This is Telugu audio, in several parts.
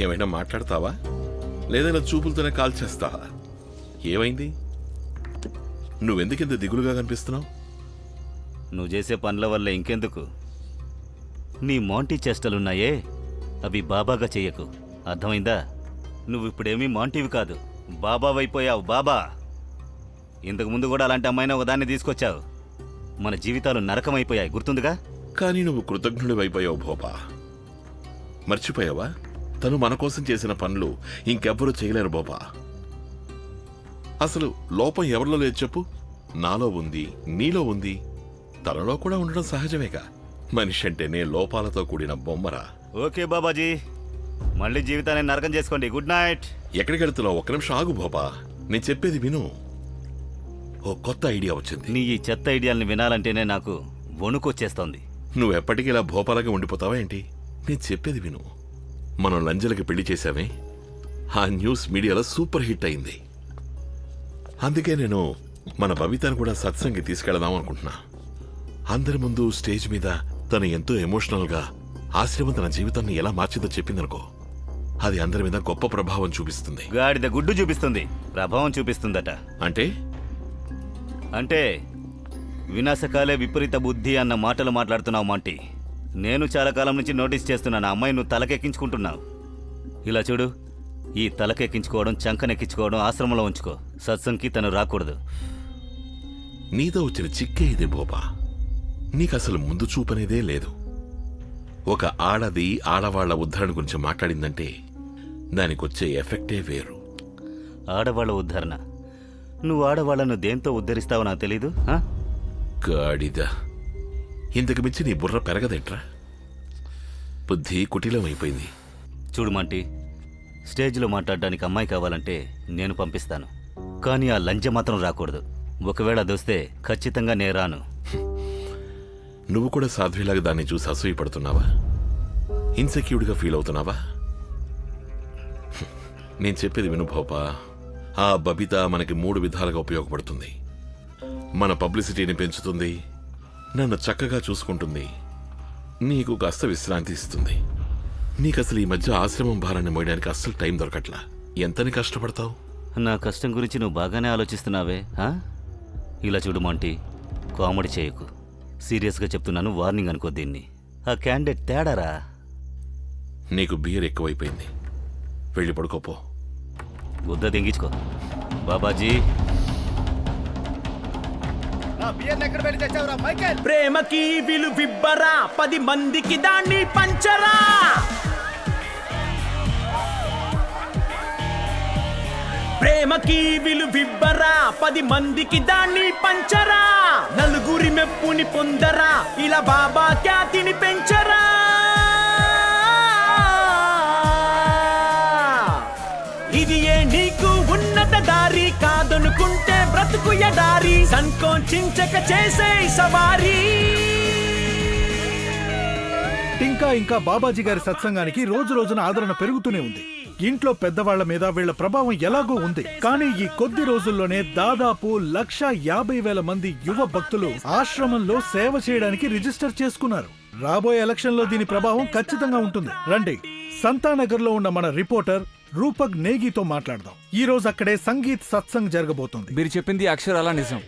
ఏమైనా మాట్లాడతావా? లేదా ఇలా చూపులతోనే కాల్ చేస్తావా? ఏమైంది? నువ్వెందుకింత దిగులుగా కనిపిస్తున్నావు? నువ్వు చేసే పనుల వల్ల ఇంకెందుకు? నీ మాంటీ చేష్టలున్నాయే అవి బాబాగా చెయ్యకు. అర్థమైందా? నువ్వు ఇప్పుడేమీ మాంటీవి కాదు. బాబావైపోయావు బాబా! ఇంతకు ముందు కూడా అలాంటి అమ్మాయిని ఒకదాన్ని తీసుకొచ్చావు. మన జీవితాలు నరకమైపోయాయి గుర్తుందిగా? కానీ నువ్వు కృతజ్ఞుడి అయిపోయావు భోపా. మర్చిపోయావా? తను మన కోసం చేసిన పనులు ఇంకెవ్వరూ చేయలేరు బోపా అసలు లోపం ఎవరిలో లేదు చెప్పు? నాలో ఉంది నీలో ఉంది. తనలో కూడా ఉండడం సహజమేగా. మనిషి అంటేనే లోపాలతో కూడిన బొమ్మరా. ఓకే బాబాజీ. మళ్ళీ జీవితాన్ని నరకం చేసుకోండి. Good night. ఎక్కడికి వెళ్తున్నావు? ఒక్క నిమిషం ఆగు భోపా నేను చెప్పేది విను. ఓ కొత్త ఐడియా వచ్చింది. నీ ఈ చెత్త ఐడియాల్ని వినాలంటేనే నాకు వణుకొచ్చేస్తోంది. నువ్వు ఎప్పటికీ ఇలా భోపాలగా ఉండిపోతావా ఏంటి? నేను చెప్పేది విను. మనం లంజలకి పెళ్ళి చేశామే. ఆ న్యూస్ మీడియాలో సూపర్ హిట్ అయింది. అందుకే నేను మన బబితాను కూడా సత్సంగి తీసుకెళదాం అనుకుంటున్నా. అందరి ముందు స్టేజ్ మీద తను ఎంతో ఎమోషనల్గా ఆశ్రమం తన జీవితాన్ని ఎలా మార్చిందో చెప్పిందనుకో అది అందరి మీద గొప్ప ప్రభావం చూపిస్తుంది. గాడిద గుడ్డు చూపిస్తుంది. ప్రభావం చూపిస్తుందట. అంటే? అంటే వినాశకాలే విపరీత బుద్ధి అన్న మాటలు మాట్లాడుతున్నావు మాంటి. నేను చాలా కాలం నుంచి నోటీస్ చేస్తున్నాను. అమ్మాయి నువ్వు తలకెక్కించుకుంటున్నావు. ఇలా చూడు. ఈ తలకెక్కించుకోవడం చంకనెక్కించుకోవడం ఆశ్రమంలో ఉంచుకో. సత్సంగ్కి తను రాకూడదు. నీతో వచ్చిన చిక్కే ఇదే బోబా నీకసలు ముందు చూపనేదే లేదు. ఒక ఆడది ఆడవాళ్ళ ఉద్ధరణ గురించి మాట్లాడిందంటే దానికొచ్చే ఎఫెక్టే వేరు. ఆడవాళ్ళ ఉద్ధరణ. నువ్వు ఆడవాళ్ళను దేంతో ఉద్ధరిస్తావో నాకు తెలీదు ఆ? గాడిద. ఇంతకు మించి నీ బుర్ర పెరగదేంట్రా? బుద్ధి కుటిలం అయిపోయింది. చూడు మాంటి స్టేజ్లో మాట్లాడడానికి అమ్మాయి కావాలంటే నేను పంపిస్తాను. కానీ ఆ లంచ మాత్రం రాకూడదు. ఒకవేళ అదొస్తే ఖచ్చితంగా నేను రాను. నువ్వు కూడా సాధ్విలాగా దాన్ని చూసి అసూయపడుతున్నావా ఇన్సెక్యూర్డ్గా ఫీల్ అవుతున్నావా? నేను చెప్పేది విను భోపా. ఆ బబిత మనకి మూడు విధాలుగా ఉపయోగపడుతుంది. మన పబ్లిసిటీని పెంచుతుంది. నన్ను చక్కగా చూసుకుంటుంది. నీకు కాస్త విశ్రాంతి ఇస్తుంది. నీకు అసలు ఈ మధ్య ఆశ్రమం భారాన్ని మోయడానికి అస్సలు టైం దొరకట్లా. ఎంతని కష్టపడతావు? నా కష్టం గురించి నువ్వు బాగానే ఆలోచిస్తున్నావే? ఇలా చూడు మాంటి కామెడీ చేయకు. సీరియస్గా చెప్తున్నాను వార్నింగ్ అనుకో దీన్ని. ఆ క్యాండిడేట్ తేడారా? నీకు బియర్ ఎక్కువైపోయింది. వెళ్ళి పడుకోపో. గుద్ద దింగించుకో. బాబాజీ! ప్రేమకి విలువిబ్బరా పది మందికి దాన్ని పంచరా. ప్రేమకి విలువిబ్బరా పది మందికి దాన్ని పంచరా. నలుగురి మెప్పుని పొందరా ఇలా బాబా ఖ్యాతిని పెంచరా. ఇది ఏ నీకు ఉన్నత దారి కాదనుకుంటా. బ్రతుకు ఎడారి సంకోచించక చేసే సవారీ. ఇంకా ఇంకా బాబాజీ గారి సత్సంగానికి రోజు రోజున ఆదరణ పెరుగుతూనే ఉంది. ఇంట్లో పెద్దవాళ్ళ మీద వీళ్ళ ప్రభావం ఎలాగో ఉంది. కానీ ఈ కొద్ది రోజుల్లోనే దాదాపు లక్ష యాభై వేల మంది యువ భక్తులు ఆశ్రమంలో సేవ చేయడానికి రిజిస్టర్ చేసుకున్నారు. రాబోయే ఎలక్షన్లో దీని ప్రభావం ఖచ్చితంగా ఉంటుంది. రండి. సంతానగర్లో ఉన్న మన రిపోర్టర్ రూపక్ నేగితో మాట్లాడదాం. ఈ రోజు అక్కడే సంగీత్ సత్సంగ్ జరగబోతోంది. మీరు చెప్పింది అక్షరాల నిజం.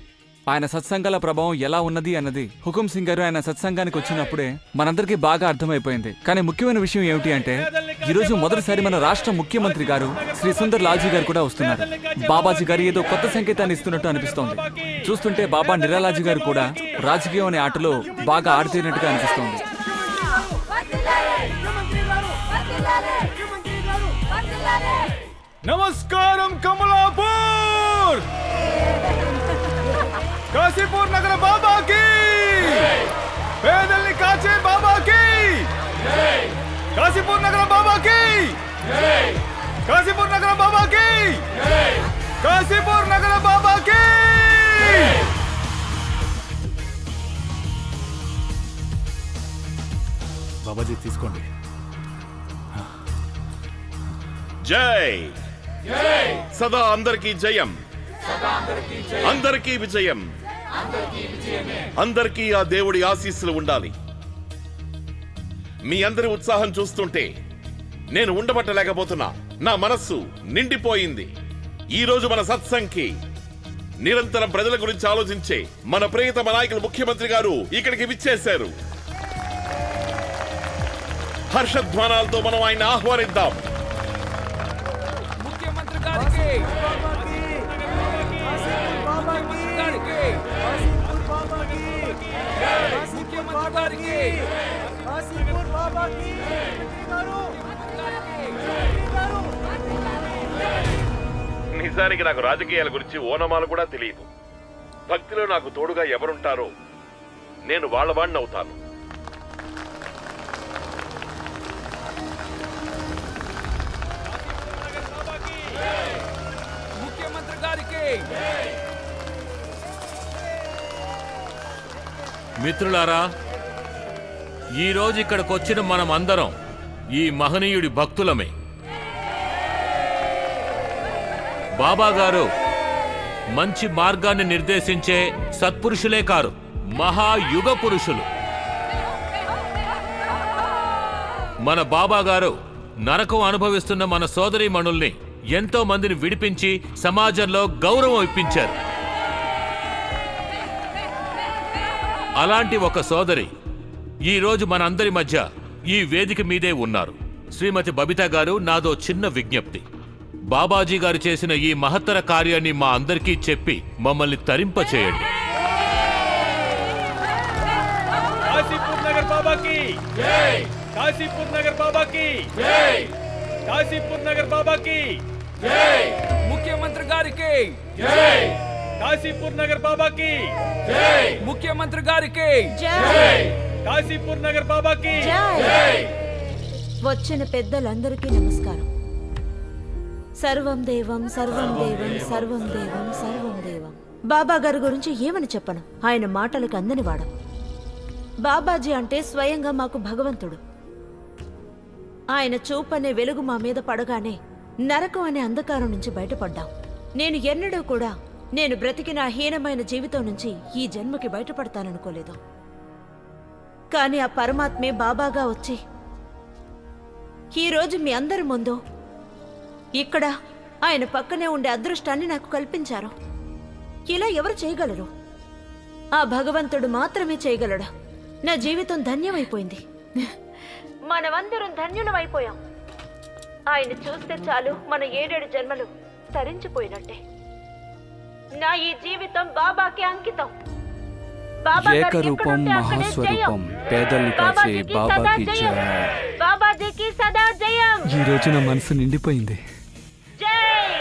ఆయన సత్సంగాల ప్రభావం ఎలా ఉన్నది అన్నది హుకుం సింగ్ గారు ఆయన సత్సంగానికి వచ్చినప్పుడే మనందరికీ బాగా అర్థమైపోయింది. కానీ ముఖ్యమైన విషయం ఏమిటి అంటే ఈ రోజు మొదటిసారి మన రాష్ట్ర ముఖ్యమంత్రి గారు శ్రీ సుందర్ లాల్జీ గారు కూడా వస్తున్నారు. బాబాజీ గారు ఏదో కొత్త సంకేతాన్ని ఇస్తున్నట్టు అనిపిస్తోంది. చూస్తుంటే బాబా నిరాలాజీ గారు కూడా రాజకీయం అనే ఆటలో బాగా ఆడుతున్నట్టుగా అనిపిస్తోంది. నమస్కారం కమలాపూర్! కాశీపూర్ నగర బాబాకి! పేదల్ని కాచే బాబాకి! కాశీపూర్ నగర బాబాకి! కాశీపూర్ నగర బాబాకి! కాశీపూర్ నగర బాబాకి! బాబాజీ తీసుకోండి. జై! సదా అందరికీ జయం. అందరికీ విజయం. అందరికీ ఆ దేవుడి ఆశీస్సులు ఉండాలి. మీ అందరి ఉత్సాహం చూస్తుంటే నేను ఉండబట్టలేకపోతున్నా. నా మనస్సు నిండిపోయింది. ఈ రోజు మన సత్సంగ్కి నిరంతరం ప్రజల గురించి ఆలోచించే మన ప్రియతమ నాయకులు ముఖ్యమంత్రి గారు ఇక్కడికి విచ్చేశారు. హర్షధ్వానాలతో మనం ఆయన ఆహ్వానిద్దాం. నిజానికి నాకు రాజకీయాల గురించి ఓనమాలు కూడా తెలియదు. భక్తిలో నాకు తోడుగా ఎవరుంటారో నేను వాళ్ళ వాడిని అవుతాను. ముఖ్యమంత్రి గారికి మిత్రులారా ఈరోజు ఇక్కడికి వచ్చిన మనం అందరం ఈ మహనీయుడి భక్తులమే. బాబా గారు మంచి మార్గాన్ని నిర్దేశించే సత్పురుషులే కారు మహాయుగ పురుషులు. మన బాబా గారు నరకం అనుభవిస్తున్న మన సోదరీమణుల్ని ఎంతో మందిని విడిపించి సమాజంలో గౌరవం ఇప్పించారు. అలాంటి ఒక సోదరి ఈ రోజు మనందరి మధ్య ఈ వేదిక మీదే ఉన్నారు శ్రీమతి బబిత గారు నాదో చిన్న విజ్ఞప్తి. బాబాజీ గారు చేసిన ఈ మహత్తర కార్యాన్ని మా అందరికీ చెప్పి మమ్మల్ని తరింపచేయండి కాశీపూర్ నగర్ బాబాకి. కాశీపూర్ నగర్ బాబాకి. జై. కాశీపూర్ నగర్ బాబాకి. జై. ముఖ్యమంత్రి గారికి. కాశీపూర్ నగర్ బాబాకి. జై. ముఖ్యమంత్రి గారికి. జై. కాశీపూర్ నగర్ బాబాకి. వచ్చిన పెద్దలందరికీ నమస్కారం. సర్వం దేవం సర్వం దేవం సర్వం దేవం సర్వం దేవం. బాబా గారి గురించి ఏమని చెప్పను? ఆయన మాటలకు అందనివాడు బాబాజీ అంటే స్వయంగా మాకు భగవంతుడు. ఆయన చూపనే వెలుగు మా మీద పడగానే నరకం అనే అంధకారం నుంచి బయటపడ్డాం. నేను ఎన్నడూ కూడా నేను బ్రతికిన హీనమైన జీవితం నుంచి ఈ జన్మకి బయటపడతాననుకోలేదు. కానీ ఆ పరమాత్మే బాబాగా వచ్చి ఈరోజు మీ అందరి ముందు ఇక్కడ ఆయన పక్కనే ఉండే అదృష్టాన్ని నాకు కల్పించారు. ఇలా ఎవరు చేయగలరు? ఆ భగవంతుడు మాత్రమే చేయగలడు. నా జీవితం ధన్యమైపోయింది. మనమందరం ధన్యులమైపోయాం. ఆయన చూస్తే చాలు మన ఏడేడు జన్మలు తరించిపోయినట్టే. నా ఈ జీవితం బాబాకి అంకితం. ఏకరూపం మహాస్వరూపం. పేదల్ని కాచే బాబాకి ఈ రోజు నా మనసు నిండిపోయింది. జై.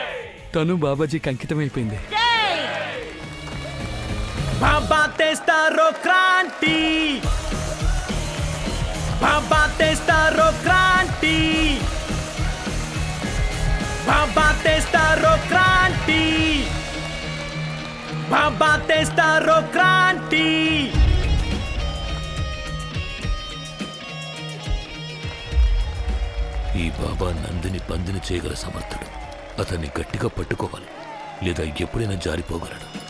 తను బాబాజీకి అంకితమైపోయింది. జై. బాబా తెస్తారో క్రాంతి. బాబా తెస్తారో క్రాంతి. బాబా తెస్తారో క్రాంతి. బాబా తెస్తారో క్రాంతి. ఈ బాబా నందిని పందిని చేయగల సమర్థుడు. అతన్ని గట్టిగా పట్టుకోవాలి. లేదా ఎప్పుడైనా జారిపోగలడు.